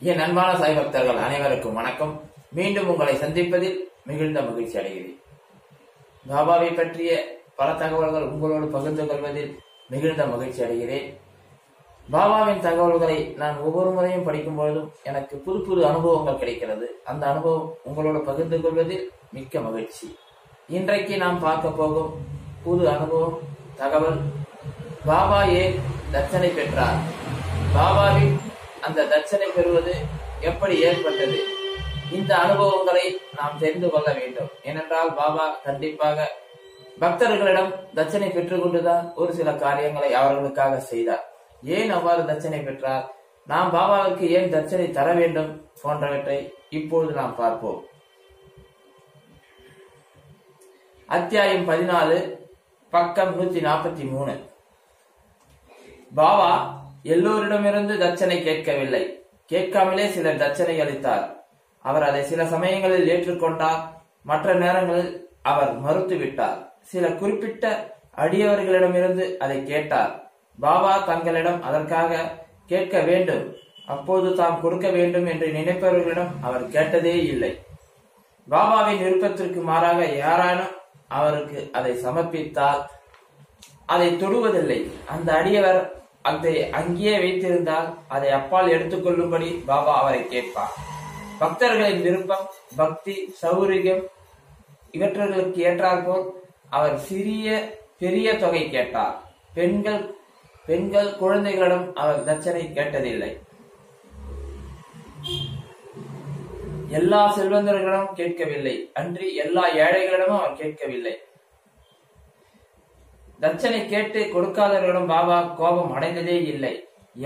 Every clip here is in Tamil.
என் அன்பான சாய் பக்தர்கள் அனைவருக்கும் வணக்கம். மீண்டும் உங்களை சந்திப்பதில் மிகுந்த மகிழ்ச்சி அடைகிறேன். பாபாவை பற்றிய பல தகவல்கள் உங்களோடு பகிர்ந்து கொள்வதில் மிகுந்த மகிழ்ச்சி அடைகிறேன். பாபாவின் தகவல்களை நான் ஒவ்வொரு முறையும் படிக்கும் பொழுதும் எனக்கு புது புது அனுபவங்கள் கிடைக்கிறது. அந்த அனுபவம் உங்களோடு பகிர்ந்து கொள்வதில் மிக்க மகிழ்ச்சி. இன்றைக்கு நாம் பார்க்க போகும் புது அனுபவம் தகவல் பாபா ஏன் தட்சணை பெற்றார். பாபாவின் அந்த தட்சணை பெறுவது எப்படி ஏற்பட்டது? இந்த அனுபவங்களை நாம் தெரிந்து கொள்ள வேண்டும். ஏனென்றால் பாபா கண்டிப்பாக பக்தர்களிடம் தட்சணை பெற்றுக் கொண்டுதான் ஒரு சில காரியங்களை அவர்களுக்காக செய்தார். ஏன் அவ்வாறு தட்சணை பெற்றார்? நாம் பாபாவிற்கு ஏன் தட்சணை தர வேண்டும் போன்றவற்றை இப்பொழுது நாம் பார்ப்போம். அத்தியாயம் பதினாலு பக்கம் நூத்தி நாற்பத்தி மூணு. பாபா எல்லோரிடமிருந்து தட்சணை கேட்கவில்லை. கேட்காமலே சிலர் தட்சணை அளித்தார். அவர் அதை சில சமயங்களில் ஏற்றுக்கொண்டார் மற்ற நேரங்களில் அவர் மறுத்துவிட்டார். சில குறிப்பிட்ட அடியவர்களிடமிருந்து அதை கேட்டார். பாபா தங்களிடம் அதற்காக கேட்க வேண்டும் அப்போது தாம் கொடுக்க வேண்டும் என்று நினைப்பவர்களிடம் அவர் கேட்டதே இல்லை. பாபாவின் விருப்பத்திற்கு மாறாக யாரானும் அவருக்கு அதை சமர்ப்பித்தால் அதை தொடுவதில்லை. அந்த அடியவர் அதை அங்கேயே வைத்திருந்தால் அதை அப்பால் எடுத்துக்கொள்ளும்படி பாபா அவரை கேட்பார். பக்தர்களின் விருப்பம் பக்தி சௌரியம் இவற்றர்களுக்கு ஏற்றாற்போல் அவர் சிறிய பெரிய தொகை கேட்டார். பெண்கள் பெண்கள் குழந்தைகளிடம் அவர் தட்சணை கேட்டதில்லை. எல்லா செல்வந்தர்களிடம் கேட்கவில்லை. அன்றி எல்லா ஏழைகளிடமும் அவர் கேட்கவில்லை. தட்சனை கேட்டு கொடுக்காதவர்களிடம் பாபா கோபம் அடைந்ததே இல்லை.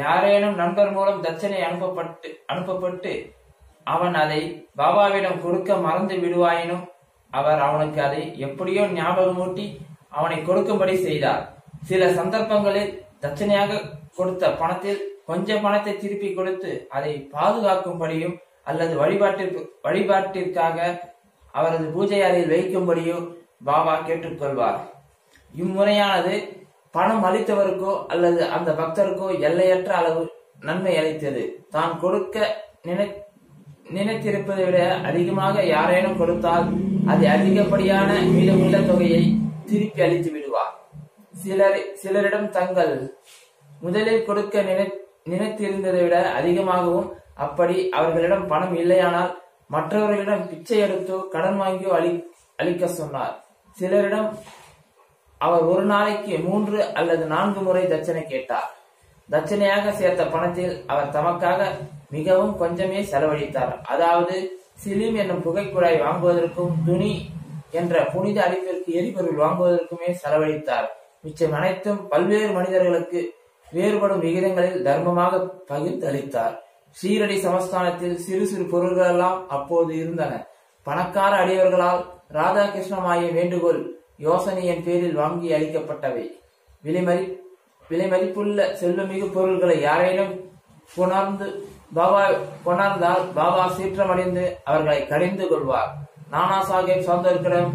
யாரேனும் நண்பர் மூலம் தட்சனை அனுப்பப்பட்டு அனுப்பப்பட்டு அவன் அதை பாபாவிடம் கொடுக்க மறந்து விடுவாயினும் அவர் அவனுக்கு அதை எப்படியோ ஞாபகமூட்டி அவனை கொடுக்கும்படி செய்தார். சில சந்தர்ப்பங்களில் தட்சணையாக கொடுத்த பணத்தில் கொஞ்ச பணத்தை திருப்பி கொடுத்து அதை பாதுகாக்கும்படியும் அல்லது வழிபாட்டிற்கு வழிபாட்டிற்காக அவரது பூஜை அறையில் வைக்கும்படியும் பாபா கேட்டுக்கொள்வார். இம்முறையானது பணம் அளித்தவருக்கோ அல்லது அந்த பக்தருக்கோ எல்லையற்ற அளவு நன்மை அளித்தது. தான் கொடுக்க நினை நினைத்திருப்பதை விட அதிகமாக யாரேனும் கொடுத்தால் அது அதிகப்படியான மீதமுள்ள தொகையை திருப்பி அளித்து விடுவார். சிலர் சிலரிடம் தங்கள் முதலில் கொடுக்க நினை நினைத்திருந்ததை விட அதிகமாகவும் அப்படி அவர்களிடம் பணம் இல்லையானால் மற்றவர்களிடம் பிச்சை எடுத்தோ கடன் வாங்கியோ அளி அளிக்க சொன்னார். சிலரிடம் அவர் ஒரு நாளைக்கு மூன்று அல்லது நான்கு முறை தட்சணை கேட்டார். தட்சணையாக சேர்த்த பணத்தில் அவர் தமக்காக மிகவும் கொஞ்சமே செலவழித்தார். அதாவது சிலிம் என்னும் புகைக்குழாய் வாங்குவதற்கும் துணி என்ற புனித அளிப்பிற்கு எரிபொருள் வாங்குவதற்குமே செலவழித்தார். மிச்சம் அனைத்தும் பல்வேறு மனிதர்களுக்கு வேறுபடும் விகிதங்களில் தர்மமாக பகிர்ந்தளித்தார். சீரடி சமஸ்தானத்தில் சிறு சிறு பொருள்கள் எல்லாம் அப்போது இருந்தன. பணக்கார அடியவர்களால் ராதாகிருஷ்ணமாய வேண்டுகோள் யோசனையின் பேரில் வாங்கி அளிக்கப்பட்டவை. விலைமதி விலைமதிப்புள்ள செல்வமிகு பொருள்களை யாரேனும் புணர்ந்து பாபா கொணர்ந்தால் பாபா சீற்றமடைந்து அவர்களை கடிந்து கொள்வார். நானா சாஹேப் சௌந்தர்கிடம்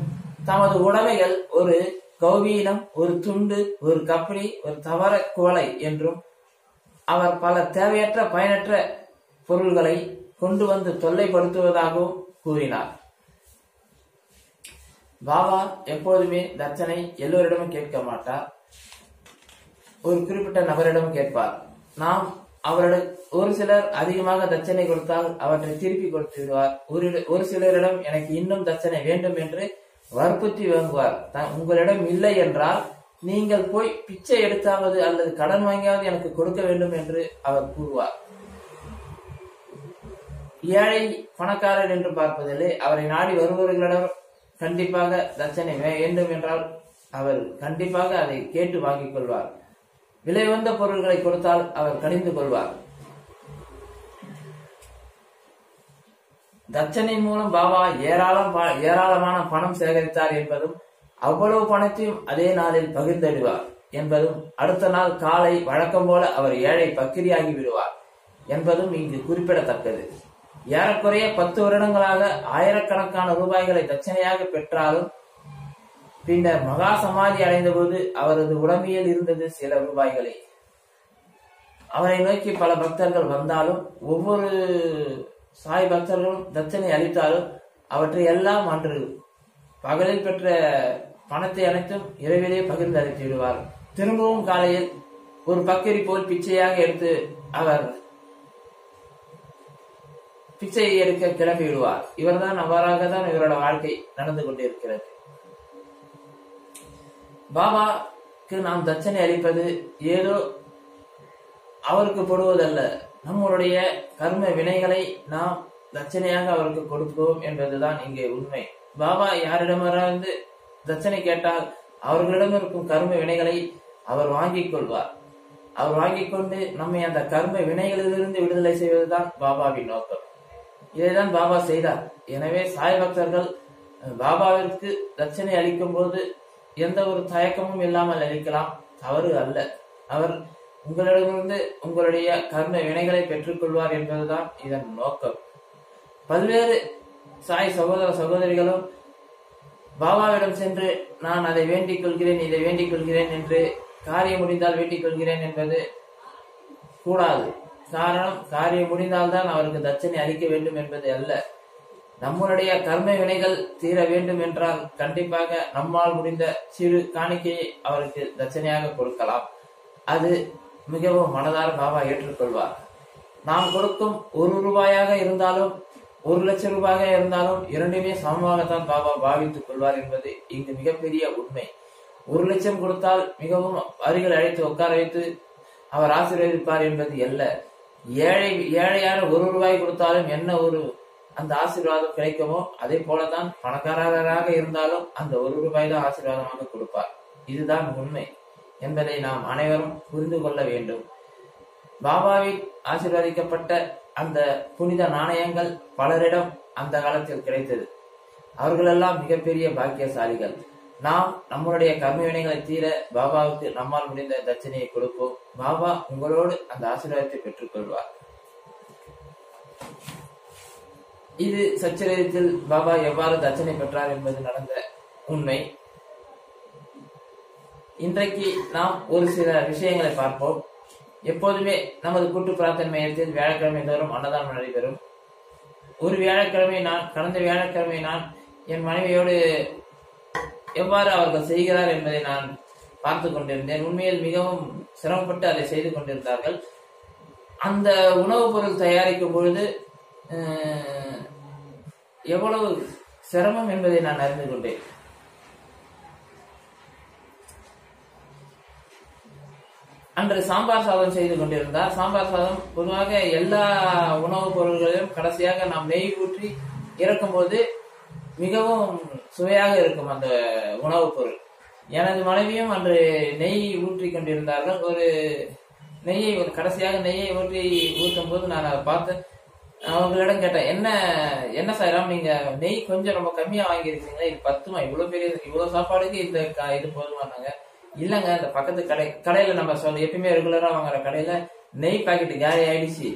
தமது உடைமைகள் ஒரு கௌவீனம் ஒரு துண்டு ஒரு கப்படி ஒரு தவற குவளை என்றும் அவர் பல தேவையற்ற பயனற்ற பொருள்களை கொண்டு வந்து தொல்லைப்படுத்துவதாகவும் கூறினார். பாபா எப்போதுமே தட்சணை எல்லோரிடமும் கேட்க மாட்டார். ஒரு குறிப்பிட்ட நபரிடம் கேட்பார். நாம் அவரிடம் ஒரு சிலர் அதிகமாக தட்சணை கொடுத்தால் அவற்றை திருப்பி கொடுத்து விடுவார் ஒரு ஒரு சிலரிடம் எனக்கு இன்னும் தட்சணை வேண்டும் என்று வற்புறுத்தி வாங்குவார். உங்களிடம் இல்லை என்றால் நீங்கள் போய் பிச்சை எடுத்தாவது அல்லது கடன் வாங்கியாவது எனக்கு கொடுக்க வேண்டும் என்று அவர் கூறுவார். ஏழை பணக்காரர் என்று பார்ப்பதில்லை அவரை நாடி வருபவர்களிடம் கண்டிப்பாக தட்சணை வேண்டும் என்றால் அவர் கண்டிப்பாக அதை கேட்டு வாங்கிக் கொள்வார் விலை வந்த பொருட்களை கொடுத்தால் அவர் கணிந்து கொள்வார் தட்சணை மூலம் பாபா ஏராளம் ஏராளமான பணம் சேகரித்தார் என்பதும் அவ்வளவு பணத்தையும் அதே நாளில் பகிர்ந்தடுவார் என்பதும் அடுத்த நாள் காலை வழக்கம் போல அவர் ஏழை பக்கிரியாகி விடுவார் என்பதும் இங்கு குறிப்பிடத்தக்கது. ஏறக்குறைய பத்து வருடங்களாக ஆயிரக்கணக்கான ரூபாய்களை தட்சணையாக பெற்றாலும் பின்னர் மகா சமாதி அடைந்தபோது அவரது உடம்பியல் இருந்தது சில ரூபாய்களே. அவரை நோக்கி பல பக்தர்கள் வந்தாலும் ஒவ்வொரு சாய் பக்தர்களும் தட்சணை அளித்தாலும் அவற்றை எல்லாம் அன்று பகலில் பெற்ற பணத்தை அனைத்தும் இரவிலே பகிர்ந்து அளித்து விடுவார் திரும்பவும் காலையில் ஒரு பக்கரி போல் பிச்சையாக எடுத்து அவர் பிச்சை எடுக்க கிளம்பி விடுவார் இவர்தான் அவ்வாறாக தான் இவரோட வாழ்க்கை நடந்து கொண்டிருக்கிறது. பாபாக்கு நாம் தட்சணை அளிப்பது ஏதோ அவருக்கு போடுவதல்ல. நம்மளுடைய கர்ம வினைகளை நாம் தட்சணையாக அவருக்கு கொடுப்போம் என்பதுதான் இங்கே உண்மை. பாபா யாரிடமிருந்து தட்சணை கேட்டால் அவர்களிடம் இருக்கும் கர்ம வினைகளை அவர் வாங்கிக் கொள்வார். அவர் வாங்கிக் கொண்டு நம்மை அந்த கர்ம வினைகளிலிருந்து விடுதலை செய்வதுதான் பாபாவின் நோக்கம். இதைதான் பாபா செய்தார். எனவே சாய் பக்தர்கள் பாபாவிற்கு தட்சணை அளிக்கும் போது எந்த ஒரு தயக்கமும் இல்லாமல் அளிக்கலாம். தவறு அல்ல. அவர் உங்களிடமிருந்து உங்களுடைய கர்ம வினைகளை பெற்றுக்கொள்வார் என்பதுதான் இதன் நோக்கம். பல்வேறு சாய் சகோதர சகோதரிகளும் பாபாவிடம் சென்று நான் அதை வேண்டிக் கொள்கிறேன் இதை வேண்டிக் கொள்கிறேன் என்று காரியம் முடிந்தால் வேண்டிக் கொள்கிறேன் என்பது கூடாது. காரணம் காரியம் முடிந்தால்தான் அவருக்கு தட்சணை அளிக்க வேண்டும் என்பது அல்ல. நம்மளுடைய கர்ம வினைகள் தீர வேண்டும் என்றால் கண்டிப்பாக நம்மால் முடிந்த சிறு காணிக்கையை அவருக்கு தட்சணையாக கொடுக்கலாம். அது மிகவும் மனதார பாபா ஏற்றுக்கொள்வார். நாம் கொடுக்கும் ஒரு ரூபாயாக இருந்தாலும் ஒரு லட்சம் ரூபாயாக இருந்தாலும் இரண்டுமே சமமாகத்தான் பாபா பாவித்துக் கொள்வார் என்பது இங்கு மிகப்பெரிய உண்மை. ஒரு லட்சம் கொடுத்தால் மிகவும் அருகில் அழைத்து உட்கார வைத்து அவர் ஆசீர்வதிப்பார் என்பது அல்ல. ஏழை ஏழையான ஒரு ரூபாய் கொடுத்தாலும் என்ன ஒரு அந்த ஆசீர்வாதம் கிடைக்குமோ அதே போலதான் பணக்காரராக இருந்தாலும் அந்த ஒரு ரூபாய் தான் ஆசீர்வாதமாக கொடுப்பார். இதுதான் உண்மை என்பதை நாம் அனைவரும் புரிந்து கொள்ள வேண்டும். பாபாவில் ஆசீர்வதிக்கப்பட்ட அந்த புனித நாணயங்கள் பலரிடம் அந்த காலத்தில் கிடைத்தது. அவர்களெல்லாம் மிகப்பெரிய பாக்கியசாலிகள். நாம் நம்மளுடைய கர்ம வினைகளை தீர பாபாவுக்கு நம்மால் முடிந்த தட்சணையை கொடுப்போம். பாபா உங்களோடு அந்த ஆசீர்வாதத்தை பெற்றுக்கொள்வார். இது சச்சரிதத்தில் பாபா எவ்வாறு தட்சணை பெற்றார் என்பது நடந்த உண்மை. இன்றைக்கு நாம் ஒரு சில விஷயங்களை பார்ப்போம். எப்போதுமே நமது கூட்டு பிரார்த்தனை மையத்தில் வியாழக்கிழமை தோறும் அன்னதானம் நடைபெறும். ஒரு வியாழக்கிழமை நான் கடந்த வியாழக்கிழமை நான் என் மனைவியோடு எவ்வாறு அவர்கள் செய்கிறார் என்பதை நான் பார்த்து கொண்டிருந்தேன். உண்மையில் மிகவும் சிரமப்பட்டு அதை செய்து கொண்டிருந்தார்கள். அந்த உணவுப் பொருள் தயாரிக்கும் பொழுது எவ்வளவு சிரமம் என்பதை நான் அறிந்து கொண்டேன். அன்று சாம்பார் சாதம் செய்து கொண்டிருந்தார். சாம்பார் சாதம் பொதுவாக எல்லா உணவுப் பொருள்களையும் கடைசியாக நாம் நெய் ஊற்றி இறக்கும்போது மிகவும் சுவையாக இருக்கும் அந்த உணவுப் பொருள். எனது மனைவியும் அன்று நெய் ஊற்றி கொண்டிருந்தார்கள். ஒரு நெய்யை ஒரு கடைசியாக நெய்யை ஊற்றி ஊற்றும் போது நான் அதை பார்த்து அவங்களிடம் கேட்டேன் என்ன என்ன சாயிராம் நீங்க நெய் கொஞ்சம் ரொம்ப கம்மியா வாங்கியிருக்கீங்களா? இது பத்துமா? இவ்வளவு பெரிய இவ்வளவு சாப்பாடுக்கு இந்த இது போதுமானாங்க இல்லங்க இந்த பக்கத்து கடை கடையில நம்ம சொல்ல எப்பயுமே ரெகுலரா வாங்குற கடையில நெய் பாக்கெட் காலி ஆயிடுச்சு.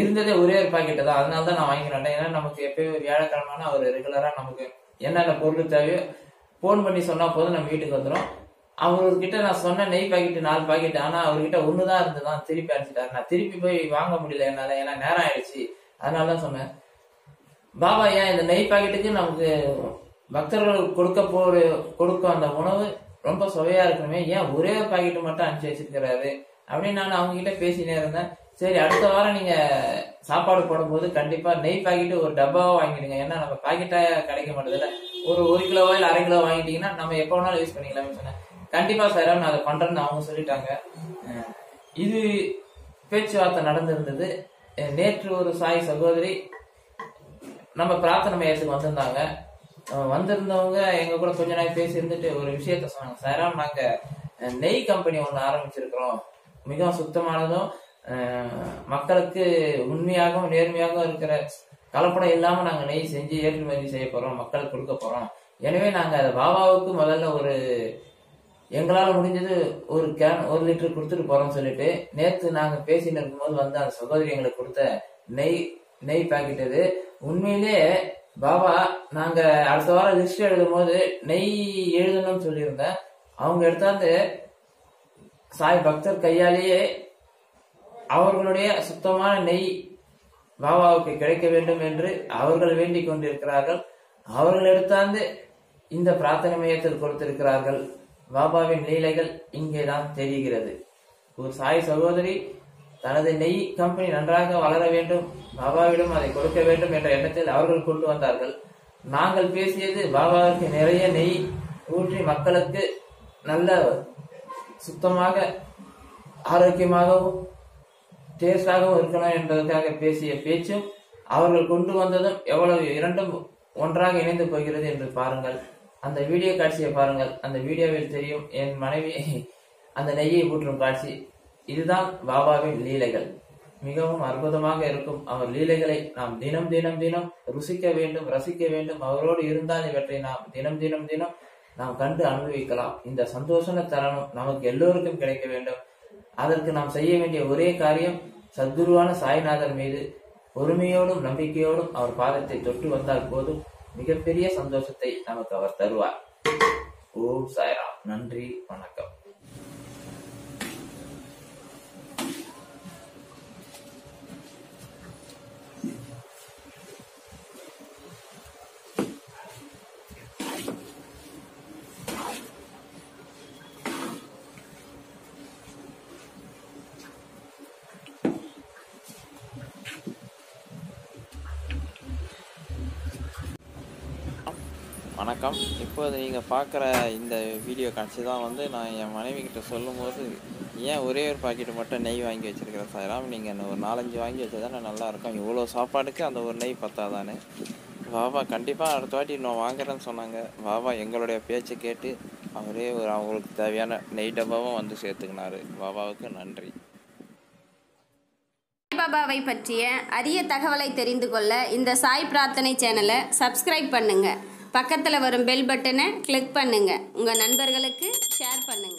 இருந்ததே ஒரே ஒரு பாக்கெட்டு தான். அதனால தான் நான் வாங்கினேன் ஏன்னா நமக்கு எப்பயும் வியாழக்கிழமைனா அவர் ரெகுலரா நமக்கு என்னென்ன பொருள் தேவையோ ஃபோன் பண்ணி சொன்னா போதும் நம்ம வீட்டுக்கு வந்துடும் அவர்கிட்ட நான் சொன்ன நெய் பாக்கெட்டு நாலு பாக்கெட் ஆனா அவர்கிட்ட ஒண்ணுதான் இருந்துதான் திருப்பி அனுப்பிச்சிட்டாரு. நான் திருப்பி போய் வாங்க முடியல என்னால. ஏன்னா நேரம் ஆயிடுச்சு. அதனால தான் சொன்னேன். பாபா ஏன் இந்த நெய் பாக்கெட்டுக்கு நமக்கு பக்தர்களுக்கு கொடுக்க போற கொடுக்கும் அந்த உணவு ரொம்ப சுவையா இருக்கணுமே. ஏன் ஒரே பாக்கெட்டு மட்டும் அனுப்பிச்சு வச்சிருக்கிறாரு? அப்படின்னு நான் அவங்க கிட்ட பேசினே இருந்தேன். சரி அடுத்த வாரம் நீங்க சாப்பாடு போடும்போது கண்டிப்பா நெய் பாக்கெட் ஒரு டப்பாவா வாங்கிடுங்க. ஏன்னா நம்ம பாக்கெட்டா கிடைக்க மாட்டதுல ஒரு ஒரு கிலோவோ இல்ல அரை கிலோ வாங்கிட்டீங்கன்னா நம்ம எப்போ வேணாலும் யூஸ் பண்ணிக்கலாம்னு சொன்னேன். கண்டிப்பா சார் நான் அதை பண்றேன்னு அவங்க சொல்லிட்டாங்க. இது பேச்சுவார்த்தை நடந்திருந்தது. நேற்று ஒரு சாய் சகோதரி நம்ம பிரார்த்தனை மையத்துக்கு வந்திருந்தாங்க. வந்திருந்தவங்க எங்க கூட கொஞ்ச நாள் பேசி இருந்துட்டு ஒரு விஷயத்த சொன்னாங்க. சாராம் நாங்க நெய் கம்பெனி ஒண்ணு ஆரம்பிச்சிருக்கிறோம். மிகவும் சுத்தமானதும் மக்களுக்கு உண்மையாகவும் நேர்மையாகவும் இருக்கிற கலப்படம் இல்லாம நாங்க நெய் செஞ்சு ஏற்றுமதி செய்ய போறோம் மக்களுக்கு கொடுக்க போறோம். எனவே நாங்க அதை பாபாவுக்கு முதல்ல ஒரு எங்களால் முடிஞ்சது ஒரு கேன் ஒரு லிட்டர் கொடுத்துட்டு போகிறோம்னு சொல்லிட்டு நேத்து நாங்க பேசிட்டு இருக்கும்போது வந்து அந்த சகோதரி எங்களுக்கு கொடுத்த நெய் நெய் பாக்கெட் இது. உண்மையிலே பாபா நாங்க அடுத்த வாரம் லிஸ்ட் எழுதும் போது நெய் எழுதணும்னு சொல்லியிருந்தேன். அவங்க எடுத்தாந்து சாய் பக்தர் கையாலேயே அவர்களுடைய சுத்தமான நெய் பாபாவுக்கு கிடைக்க வேண்டும் என்று அவர்கள் வேண்டிக் கொண்டிருக்கிறார்கள். அவர்கள் எடுத்தாந்து இந்த பிரார்த்தனை மையத்தில் கொடுத்திருக்கிறார்கள். பாபாவின் லீலைகள் இங்கேதான் தெரிகிறது. ஒரு சாய் சகோதரி தனது நெய் கம்பெனி நன்றாக வளர வேண்டும். பாபாவிடம் அதை கொடுக்க வேண்டும் என்ற எண்ணத்தில் அவர்கள் கொண்டு வந்தார்கள். நாங்கள் பேசியது பாபாவுக்கு நிறைய நெய் ஊற்றி மக்களுக்கு நல்ல சுத்தமாக ஆரோக்கியமாகவும் டேஸ்டாகவும் இருக்கணும் என்பதற்காக பேசிய பேச்சும் அவர்கள் கொண்டு வந்ததும் எவ்வளவு இரண்டும் ஒன்றாக இணைந்து போகிறது என்று பாருங்கள். அந்த வீடியோ காட்சியை பாருங்கள். அந்த வீடியோவில் தெரியும் என் மனைவி அந்த நெய்யை ஊற்றும் காட்சி. இதுதான் பாபாவின் லீலைகள். மிகவும் அற்புதமாக இருக்கும் அவர் லீலைகளை நாம் தினம் தினம் தினம் ருசிக்க வேண்டும் ரசிக்க வேண்டும். அவரோடு இருந்தால் இவற்றை நாம் தினம் தினம் தினம் நாம் கண்டு அனுபவிக்கலாம். இந்த சந்தோஷன தருணம் நமக்கு எல்லோருக்கும் கிடைக்க வேண்டும். அதற்கு நாம் செய்ய வேண்டிய ஒரே காரியம் சத்குருவான சாய்நாதர் மீது பொறுமையோடும் நம்பிக்கையோடும் அவர் பாதத்தை தொட்டு வந்தால் போதும். மிகப்பெரிய சந்தோஷத்தை நமக்கு அவர் தருவார். ஓம் சாய்ராம். நன்றி. வணக்கம். வணக்கம். இப்போது நீங்கள் பார்க்குற இந்த வீடியோ காட்சி தான் வந்து நான் என் மனைவி கிட்ட சொல்லும்போது ஏன் ஒரே ஒரு பாக்கெட் மட்டும் நெய் வாங்கி வச்சுருக்கிறேன் சாயராம்? நீங்கள் ஒரு நாலஞ்சு வாங்கி வச்சதானே நல்லாயிருக்கும். இவ்வளோ சாப்பாடுக்கு அந்த ஒரு நெய் பத்தாதானே? பாபா கண்டிப்பாக அடுத்த வாட்டி நான் வாங்குறேன்னு சொன்னாங்க. பாபா எங்களுடைய பேச்சை கேட்டு அவரே ஒரு அவங்களுக்கு தேவையான நெய் டப்பாவும் வந்து சேர்த்துக்கினாரு. பாபாவுக்கு நன்றி. பாபாவை பற்றிய அரிய தகவலை தெரிந்து கொள்ள இந்த சாய் பிரார்த்தனை சேனலை சப்ஸ்கிரைப் பண்ணுங்கள் பக்கத்தில் வரும் பெல் பட்டனை கிளிக் பண்ணுங்கள் உங்கள் நண்பர்களுக்கு ஷேர் பண்ணுங்கள்